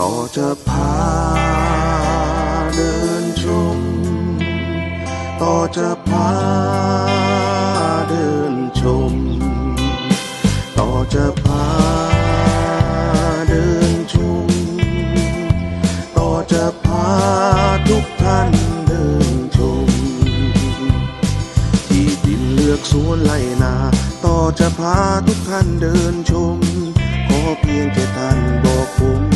ต่อจะพาเดินชม ต่อจะพาเดินชม ต่อจะพาเดินชม ต่อจะพาทุกท่านเดินชม ที่ดินเลือกสวนไล่นา ต่อจะพาทุกท่านเดินชม ขอเพียงแค่ท่านบอกผม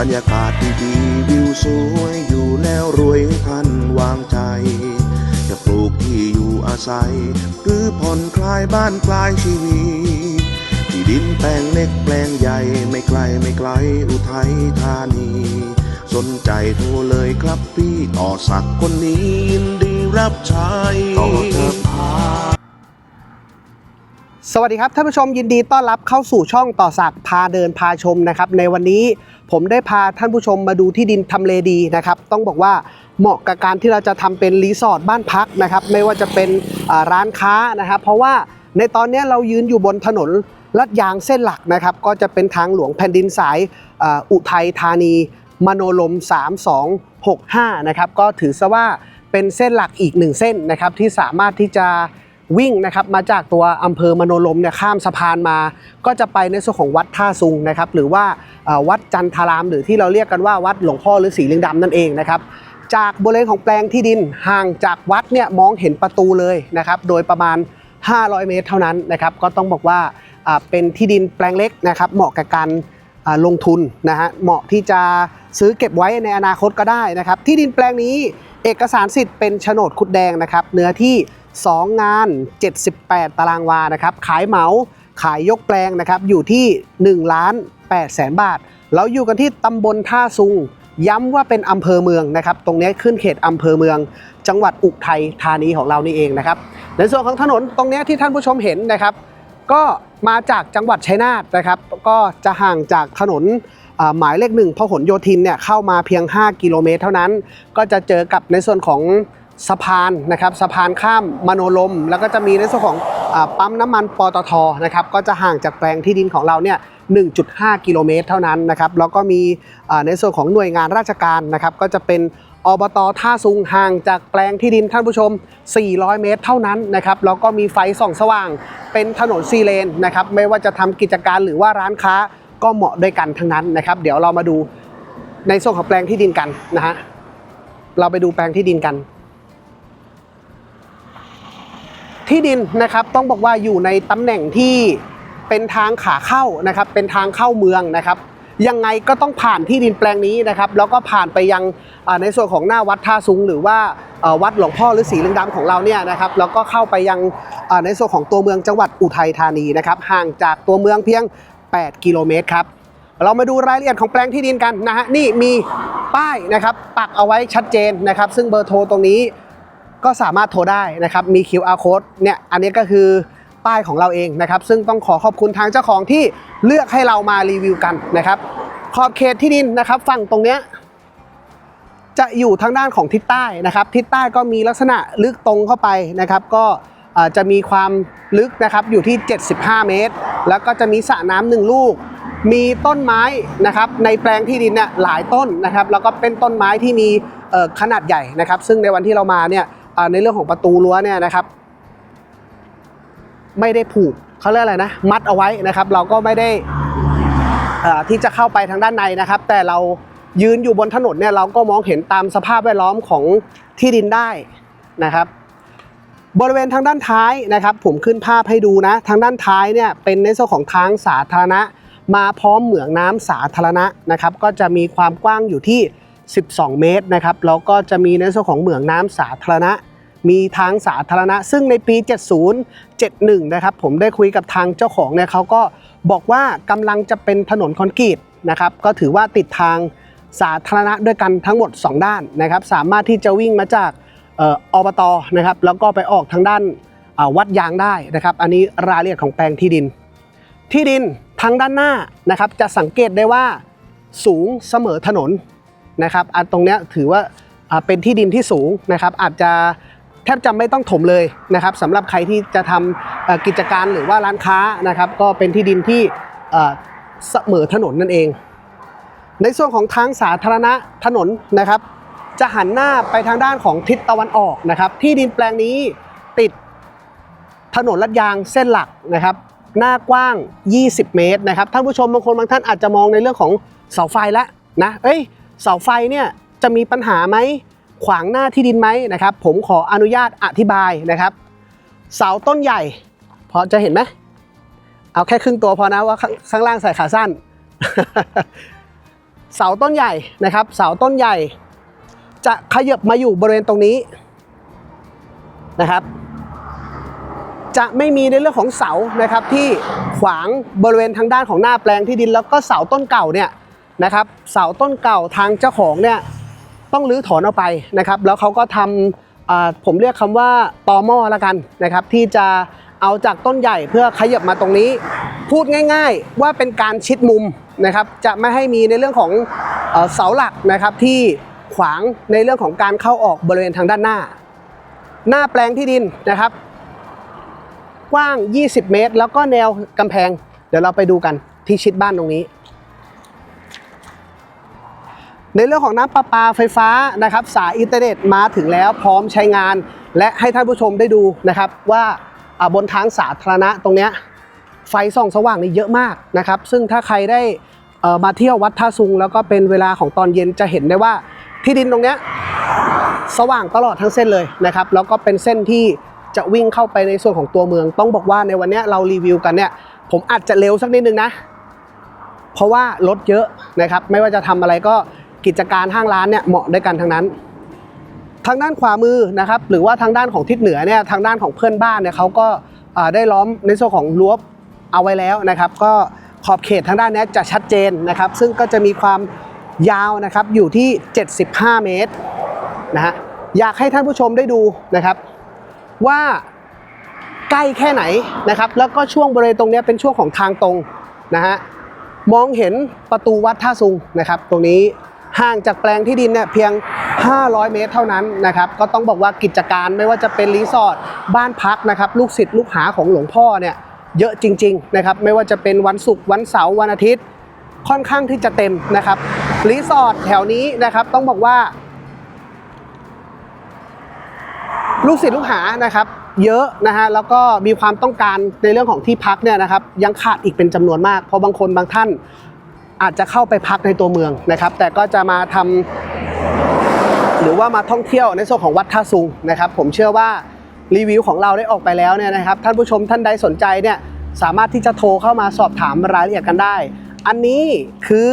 รรยากาศดีๆวิวสวยอยู่แล้วรวยท่านวางใจ จะปลูกที่อยู่อาศัย หรือผ่อนคลายบ้านคลายชีวิตที่ดินแปลงเล็กแปลงใหญ่ไม่ไกลไม่ไกลอุทัยธานี สนใจโทรเลยครับพี่ต่อสักดิ์คนนี้ยินดีรับใช้ต่อจะพา สวัสดีครับท่านผู้ชมยินดีต้อนรับเข้าสู่ช่องต่อสักพาเดินพาชมนะครับในวันนี้ผมได้พาท่านผู้ชมมาดูที่ดินทำเลดีนะครับต้องบอกว่าเหมาะกับการที่เราจะทำเป็นรีสอร์ทบ้านพักนะครับไม่ว่าจะเป็นร้านค้านะครับเพราะว่าในตอนนี้เรายืนอยู่บนถนนลัดยางเส้นหลักนะครับก็จะเป็นทางหลวงแผ่นดินสายอุทัยธานี มโนลม 3265นะครับก็ถือซะว่าเป็นเส้นหลักอีกหนึ่งเส้นนะครับที่สามารถที่จะ วิ่งนะครับมาจากตัวอำเภอมโนลมเนี่ยข้ามสะพานมา ก็จะไปในส่วนของวัดท่าซุงนะครับหรือว่าวัดจันทาราม หรือที่เราเรียกกันว่าวัดหลวงพ่อฤาษีลิงดำนั่นเองนะครับจากบริเวณของแปลงที่ดินห่างจากวัดเนี่ยมองเห็นประตูเลยนะครับโดยประมาณ 500 เมตรเท่านั้นนะครับก็ต้องบอกว่าเป็นที่ดินแปลงเล็กนะครับเหมาะกับการลงทุนนะฮะเหมาะที่จะซื้อเก็บไว้ในอนาคตก็ได้นะครับที่ดินแปลงนี้เอกสารสิทธิ์เป็นโฉนดคุดแดงนะครับเนื้อที่ 2 งาน 78 ตารางวานะครับ ขายเหมาขายยกแปลงนะครับ อยู่ที่1ล้าน8แสนบาท เราอยู่กันที่ตำบลท่าซุง ย้ำว่าเป็นอำเภอเมืองนะครับ ตรงนี้ขึ้นเขตอำเภอเมือง จังหวัดอุทัยธานีของเรานี่เองนะครับ ในส่วนของถนนตรงนี้ที่ท่านผู้ชมเห็นนะครับ ก็มาจากจังหวัดชัยนาทนะครับ ก็จะห่างจากถนนหมายเลขหนึ่งพหลโยธินเนี่ยเข้ามาเพียง 5 กิโลเมตร เท่านั้น ก็จะเจอกับในส่วนของ สะพานนะครับสะพานข้ามมโนลม แล้วก็จะมีในส่วนของอปั๊มน้ำมันปตทนะครับก็จะห่างจากแปลงที่ดินของเราเนี่ย 1.5 กิโลเมตรเท่านั้นนะครับแล้วก็มีในส่วนของหน่วยงานราชการนะครับก็จะเป็นอบตท่าซุงห่างจากแปลงที่ดินท่านผู้ชม 400 เมตรเท่านั้นนะครับแล้วก็มีไฟส่องสว่าง เป็นถนนซีเลนนะครับไม่ว่าจะทำกิจการหรือว่าร้านค้าก็เหมาะด้วยกันทั้งนั้นนะครับ เดี๋ยวเรามาดูในส่วนของแปลงที่ดินกันนะฮะเราไปดูแปลงที่ดินกัน ที่ดินนะครับต้องบอกว่าอยู่ในตำแหน่งที่เป็นทางขาเข้านะครับ เป็นทางเข้าเมืองนะครับ ยังไงก็ต้องผ่านที่ดินแปลงนี้นะครับ แล้วก็ผ่านไปยังในส่วนของหน้าวัดท่าซุง หรือว่าวัดหลวงพ่อฤาษีลิงดำของเราเนี่ยนะครับแล้วก็เข้าไปยังในส่วนของตัวเมืองจังหวัดอุทัยธานีนะครับห่างจากตัวเมืองเพียง 8 กิโลเมตรครับเรามาดูรายละเอียดของแปลงที่ดินกันนะฮะนี่มีป้ายนะครับปักเอาไว้ชัดเจนนะครับ ซึ่งเบอร์โทรตรงนี้ ก็สามารถโทรได้นะครับมี QR code เนี่ยอันนี้ก็คือป้ายของเราเองนะครับซึ่งต้องขอขอบคุณทางเจ้าของที่เลือกให้เรามารีวิวกันนะครับ ขอบเขตที่ดินนะครับฝั่งตรงเนี้ยจะอยู่ทางด้านของทิศใต้นะครับ ทิศใต้ก็มีลักษณะลึกตรงเข้าไปนะครับ ก็จะมีความลึกนะครับอยู่ที่ 75 เมตร แล้วก็จะมีสระน้ำหนึ่งลูก มีต้นไม้นะครับในแปลงที่ดินเนี่ยหลายต้นนะครับ แล้วก็เป็นต้นไม้ที่มีขนาดใหญ่นะครับ ซึ่งในวันที่เรามาเนี่ย ในเรื่องของประตูรั้วเนี่ยนะครับ ไม่ได้ผูกเขาเรียกอะไรนะ มัดเอาไว้นะครับ เราก็ไม่ได้ที่จะเข้าไปทางด้านในนะครับ แต่เรายืนอยู่บนถนนเนี่ยเราก็มองเห็นตามสภาพแวดล้อมของที่ดินได้นะครับ บริเวณทางด้านท้ายนะครับ ผมขึ้นภาพให้ดูนะ ทางด้านท้ายเนี่ยเป็นในส่วนของทางสาธารณะ มาพร้อมเหมืองน้ำสาธารณะนะครับ ก็จะมีความกว้างอยู่ที่ 12 เมตรนะครับแล้วก็จะมีในส่วนของเหมืองน้ำสาธารณะ มีทางสาธารณะ ซึ่งในปี 70 71 นะครับผมได้คุยกับทางเจ้าของเนี่ยเขาก็บอกว่ากำลังจะเป็นถนนคอนกรีตนะครับก็ถือว่าติดทางสาธารณะด้วยกันทั้งหมด 2 ด้านนะครับสามารถที่จะวิ่งมาจากเอ่ออบตนะครับแล้วก็ไปออกทางด้านวัดยางได้นะครับ อันนี้รายละเอียดของแปลงที่ดิน ที่ดินทางด้านหน้านะครับจะสังเกตได้ว่าสูงเสมอถนน นะครับอันตรงเนี้ยถือว่าเป็นที่ดินที่สูงนะครับ อาจจะแทบจะไม่ต้องถมเลยนะครับสำหรับใครที่จะทำกิจการหรือว่าร้านค้านะครับ ก็เป็นที่ดินที่เสมอถนนนั่นเอง ในส่วนของทางสาธารณะถนนนะครับ จะหันหน้าไปทางด้านของทิศตะวันออกนะครับ ที่ดินแปลงนี้ติดถนนลาดยางเส้นหลักนะครับ หน้ากว้าง 20 เมตรนะครับท่านผู้ชมบางคนบางท่านอาจจะมองในเรื่องของเสาไฟแล้วนะเอ้ย เสาไฟเนี่ยจะมีปัญหาไหมขวางหน้าที่ดินไหมนะครับ ผมขออนุญาตอธิบายนะครับ เสาต้นใหญ่ พอจะเห็นไหมเอาแค่ครึ่งตัวพอนะว่าข้างล่างใส่ขาสั้น เสาต้นใหญ่นะครับ เสาต้นใหญ่ จะขยับมาอยู่บริเวณตรงนี้นะครับ จะไม่มีในเรื่องของเสานะครับที่ขวางบริเวณทางด้านของหน้าแปลงที่ดิน แล้วก็เสาต้นเก่าเนี่ย นะครับ เสาต้นเก่าทางเจ้าของเนี่ยต้องรื้อถอนออกไปนะครับ แล้วเขาก็ทำผมเรียกคำว่าตอหม้อละกันนะครับ ที่จะเอาจากต้นใหญ่เพื่อขยับมาตรงนี้ พูดง่าย ๆ ว่าเป็นการชิดมุมนะครับ จะไม่ให้มีในเรื่องของเสาหลักนะครับที่ขวางในเรื่องของการเข้าออกบริเวณทางด้านหน้า หน้าแปลงที่ดินนะครับ กว้าง 20 เมตร แล้วก็แนวกำแพง เดี๋ยวเราไปดูกันที่ชิดบ้านตรงนี้ ในเรื่องของน้ำประปาไฟฟ้านะครับสายอินเทอร์เน็ตมาถึงแล้วพร้อมใช้งาน และให้ท่านผู้ชมได้ดูนะครับว่าบนทางสาธารณะตรงเนี้ยไฟส่องสว่างนี่เยอะมากนะครับ ซึ่งถ้าใครได้มาเที่ยววัดท่าซุง แล้วก็เป็นเวลาของตอนเย็นจะเห็นได้ว่าที่ดินตรงเนี้ยสว่างตลอดทั้งเส้นเลยนะครับ แล้วก็เป็นเส้นที่จะวิ่งเข้าไปในส่วนของตัวเมือง ต้องบอกว่าในวันนี้เรารีวิวกันเนี่ย ผมอาจจะเร็วสักนิดนึงนะ เพราะว่ารถเยอะนะครับ ไม่ว่าจะทำอะไรก็ กิจการห้างร้านเนี่ยเหมาะด้วยกันทั้งนั้น ทางด้านขวามือนะครับหรือว่าทางด้านของทิศเหนือเนี่ยทางด้านของเพื่อนบ้านเนี่ยเขาก็ได้ล้อมในส่วนของรั้วเอาไว้แล้วนะครับ ก็ขอบเขตทางด้านนี้จะชัดเจนนะครับ ซึ่งก็จะมีความยาวนะครับอยู่ที่ 75 เมตรนะฮะอยากให้ท่านผู้ชมได้ดูนะครับ ว่าใกล้แค่ไหนนะครับ แล้วก็ช่วงบริเวณตรงนี้เป็นช่วงของทางตรงนะฮะมองเห็นประตูวัดท่าซุงนะครับ ตรงนี้ ห่างจากแปลงที่ดินเนี่ยเพียง 500 เมตรเท่านั้นนะครับ ก็ต้องบอกว่ากิจการไม่ว่าจะเป็นรีสอร์ทบ้านพักนะครับ ลูกศิษย์ลูกหาของหลวงพ่อเนี่ยเยอะจริงๆนะครับไม่ว่าจะเป็นวันศุกร์วันเสาร์วันอาทิตย์ ค่อนข้างที่จะเต็มนะครับรีสอร์ทแถวนี้นะครับต้องบอกว่า ลูกศิษย์ลูกหานะครับ เยอะนะฮะแล้วก็มีความต้องการในเรื่องของที่พักเนี่ยนะครับ ยังขาดอีกเป็นจำนวนมาก เพราะบางคนบางท่าน อาจจะเข้าไปพักในตัวเมืองนะครับ แต่ก็จะมาทำหรือว่ามาท่องเที่ยวในส่วนของวัดท่าซุงนะครับ ผมเชื่อว่ารีวิวของเราได้ออกไปแล้วเนี่ยนะครับ ท่านผู้ชมท่านใดสนใจเนี่ยสามารถที่จะโทรเข้ามาสอบถามรายละเอียดกันได้ อันนี้คือ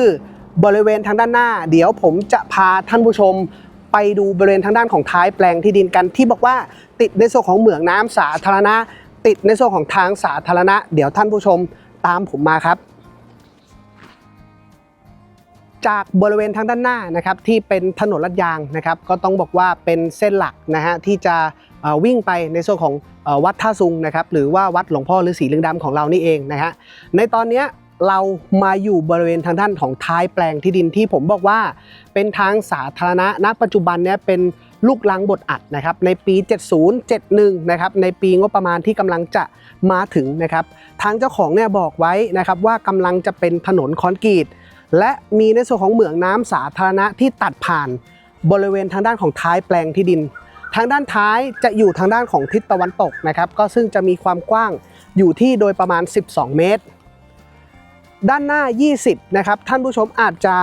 บริเวณทางด้านหน้า เดี๋ยวผมจะพาท่านผู้ชมไปดูบริเวณทางด้านของท้ายแปลงที่ดินกัน ที่บอกว่าติดในส่วนของเหมืองน้ำสาธารณะ ติดในส่วนของทางสาธารณะ เดี๋ยวท่านผู้ชมตามผมมาครับ จากบริเวณทางด้านหน้านะครับที่เป็นถนนลาดยางนะครับก็ต้องบอกว่าเป็นเส้นหลักนะฮะที่จะวิ่งไปในส่วนของวัดท่าซุงนะครับหรือว่าวัดหลวงพ่อฤาษีลิงดำของเรานี่เองนะฮะในตอนนี้เรามาอยู่บริเวณทางด้านของท้ายแปลงที่ดินที่ผมบอกว่า เป็นทางสาธารณะณปัจจุบันเนี้ยเป็นลูกลังบทอัดนะครับในปี 70 71นะครับในปีงบประมาณที่กำลังจะมาถึงนะครับทางเจ้าของเนี่ยบอกไว้นะครับว่ากำลังจะเป็นถนนคอนกรีต และมีในส่วนของเหมืองน้ำสาธารณะที่ตัดผ่านบริเวณทางด้านของท้ายแปลงที่ดิน ทางด้านท้ายจะอยู่ทางด้านของทิศตะวันตกนะครับ ก็ซึ่งจะมีความกว้างอยู่ที่โดยประมาณ 12 เมตร ด้านหน้า 20 นะครับ ท่านผู้ชมอาจจะ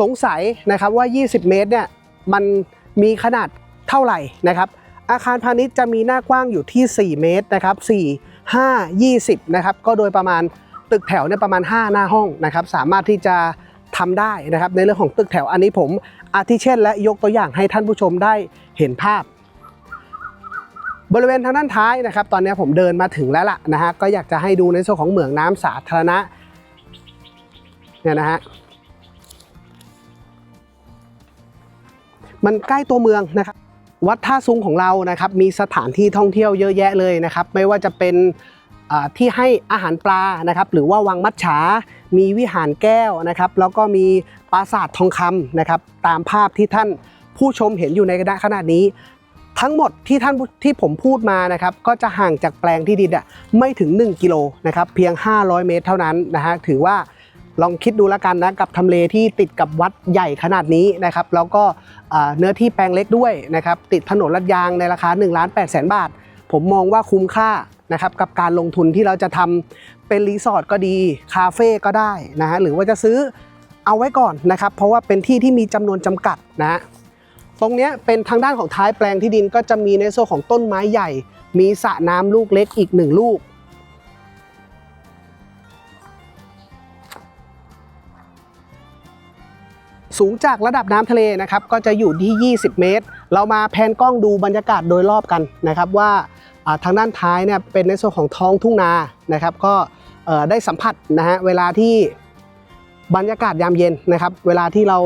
สงสัยนะครับว่า 20 เมตรเนี่ยมันมีขนาดเท่าไหร่นะครับ อาคารพาณิชย์จะมีหน้ากว้างอยู่ที่ 4 เมตรนะครับ 4 5 20 นะครับ ก็โดยประมาณ ตึกแถวเนี่ยประมาณ 5 หน้าห้องนะครับสามารถที่จะทำได้นะครับในเรื่องของตึกแถวอันนี้ผมอาทิเช่น และยกตัวอย่างให้ท่านผู้ชมได้เห็นภาพ บริเวณทางด้านท้ายนะครับ ตอนนี้ผมเดินมาถึงแล้วล่ะนะฮะก็อยากจะให้ดูในส่วนของเหมืองน้ำสาธารณะเนี่ยนะฮะมันใกล้ตัวเมืองนะครับวัดท่าซุงของเรานะครับมีสถานที่ท่องเที่ยวเยอะแยะเลยนะครับ ไม่ว่าจะเป็น ที่ให้อาหารปลานะครับหรือว่าวังมัดฉา มีวิหารแก้วนะครับ แล้วก็มีปราสาททองคำนะครับ ตามภาพที่ท่านผู้ชมเห็นอยู่ในขณะนี้ ทั้งหมดที่ท่านที่ผมพูดมานะครับ ก็จะห่างจากแปลงที่ดินอะไม่ถึง 1 กิโลนะครับเพียง 500 เมตรเท่านั้นนะฮะถือว่าลองคิดดูแล้วกันนะกับทำเลที่ติดกับวัดใหญ่ขนาดนี้นะครับแล้วก็เนื้อที่แปลงเล็กด้วยนะครับติดถนนลาดยางในราคา1ล้าน8แสนบาท ผมมองว่าคุ้มค่านะครับกับการลงทุนที่เราจะทำเป็นรีสอร์ทก็ดีคาเฟ่ก็ได้นะฮะหรือว่าจะซื้อเอาไว้ก่อนนะครับ เพราะว่าเป็นที่ที่มีจำนวนจำกัดนะฮะตรงนี้เป็นทางด้านของท้ายแปลงที่ดินก็จะมีในโซนของต้นไม้ใหญ่ มีสระน้ำลูกเล็กอีกหนึ่งลูก สูงจากระดับน้ำทะเลนะครับก็จะอยู่ที่ 20 เมตร เรามาแพนกล้องดูบรรยากาศโดยรอบกันนะครับว่าทางด้านท้ายเนี่ยเป็นในส่วนของท้องทุ่งนานะครับ ก็ได้สัมผัสนะฮะเวลาที่บรรยากาศยามเย็นนะครับ เวลาที่เรา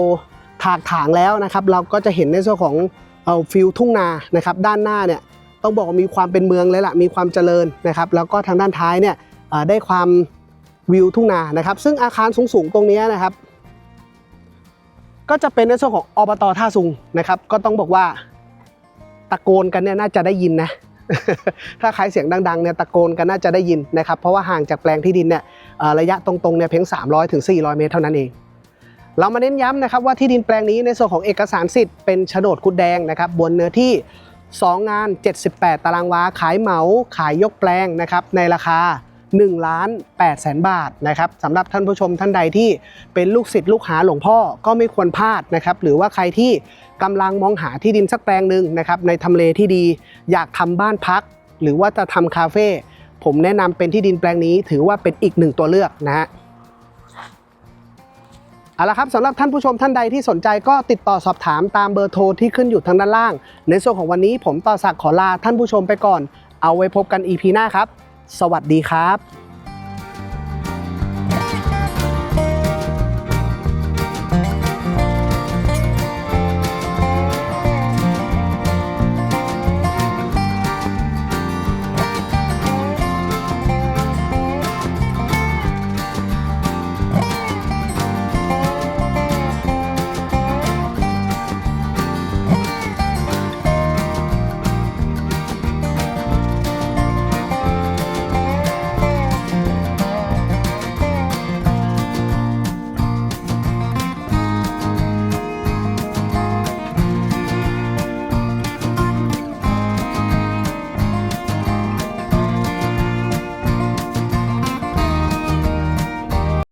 ถากถางแล้วนะครับ เราก็จะเห็นในส่วนของเอ่อฟิลทุ่งนานะครับ ด้านหน้าเนี่ยต้องบอกว่ามีความเป็นเมืองเลยล่ะมีความเจริญนะครับ แล้วก็ทางด้านท้ายเนี่ยได้ความวิวทุ่งนานะครับ ซึ่งอาคารสูงๆตรงนี้นะครับ ก็จะเป็นในส่วนของอบตท่าซุงนะครับ ก็ต้องบอกว่าตะโกนกันเนี่ยน่าจะได้ยินนะ ถ้าใครเสียงดังๆเนี่ยตะโกนกันน่าจะได้ยินนะครับ เพราะว่าห่างจากแปลงที่ดินเนี่ยระยะตรงๆเนี่ยเพียง 300ถึง400 เมตรเท่านั้นเอง เรามาเน้นย้ำนะครับว่าที่ดินแปลงนี้ในส่วนของเอกสารสิทธิ์เป็นโฉนดคุดแดงนะครับบนเนื้อที่ 2 งาน 78 ตารางวา ขายเหมา ขายยกแปลงนะครับในราคา 1ล้าน8แสนบาทนะครับสำหรับท่านผู้ชมท่านใดที่เป็นลูกศิษย์ลูกหาหลวงพ่อก็ไม่ควรพลาดนะครับ หรือว่าใครที่กำลังมองหาที่ดินสักแปลงหนึ่งนะครับในทำเลที่ดี อยากทำบ้านพัก หรือว่าจะทำคาเฟ่ผมแนะนำเป็นที่ดินแปลงนี้ ถือว่าเป็นอีกหนึ่งตัวเลือกนะฮะเอาละครับสำหรับท่านผู้ชมท่านใดที่สนใจก็ติดต่อสอบถามตามเบอร์โทรที่ขึ้นอยู่ทางด้านล่าง ในส่วนของวันนี้ผมต่อศักขอลาท่านผู้ชมไปก่อน เอาไว้พบกัน EP หน้าครับ สวัสดีครับ